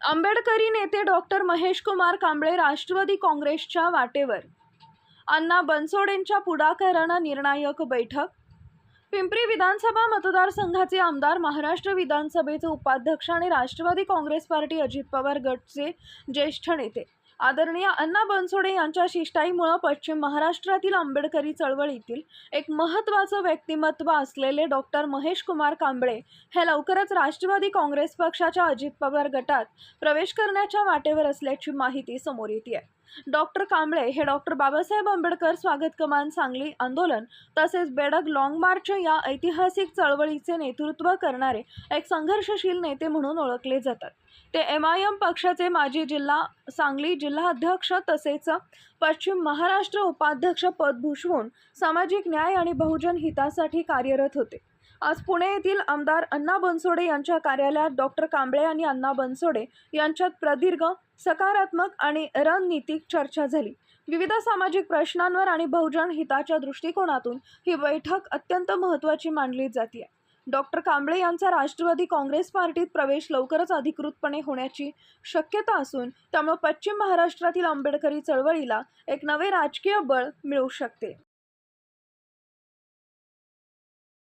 आंबेडकरी नेते डॉक्टर महेश कुमार कांबळे राष्ट्रवादी काँग्रेसच्या वाटेवर. अण्णा बनसोडेंच्या पुढाकारानं निर्णायक बैठक. पिंपरी विधानसभा मतदारसंघाचे आमदार महाराष्ट्र विधानसभेचे उपाध्यक्ष आणि राष्ट्रवादी काँग्रेस पार्टी अजित पवार गटचे ज्येष्ठ नेते. आदरणीय अण्णा बनसोडे यांच्या शिष्टाईमुळं पश्चिम महाराष्ट्रातील आंबेडकरी चळवळीतील एक महत्त्वाचं व्यक्तिमत्व असलेले डॉक्टर महेश कुमार कांबळे हे लवकरच राष्ट्रवादी काँग्रेस पक्षाच्या अजित पवार गटात प्रवेश करण्याच्या वाटेवर असल्याची माहिती समोर येते आहे डॉक्टर कांबळे हे डॉक्टर बाबासाहेब आंबेडकर स्वागत कमान सांगली आंदोलन तसेच बेडग लाँग मार्च या ऐतिहासिक चळवळीचे नेतृत्व करणारे एक संघर्षशील नेते म्हणून ओळखले जातात. ते एम आय एम पक्षाचे माजी जिल्हा सांगली जिल्हाध्यक्ष तसेच पश्चिम महाराष्ट्र उपाध्यक्ष पद भूषवून सामाजिक न्याय आणि बहुजन हितासाठी कार्यरत होते. आज पुणे येथील आमदार अण्णा बनसोडे यांच्या कार्यालयात डॉक्टर कांबळे आणि अण्णा बनसोडे यांच्यात प्रदीर्घ सकारात्मक आणि रणनीतिक चर्चा झाली. विविध सामाजिक प्रश्नांवर आणि बहुजन हिताच्या दृष्टिकोनातून ही बैठक अत्यंत महत्त्वाची मानली जाते डॉक्टर कांबळे यांचा राष्ट्रवादी काँग्रेस पार्टीत प्रवेश लवकरच अधिकृतपणे होण्याची शक्यता असून त्यामुळे पश्चिम महाराष्ट्रातील आंबेडकरी चळवळीला एक नवे राजकीय बळ मिळू शकते.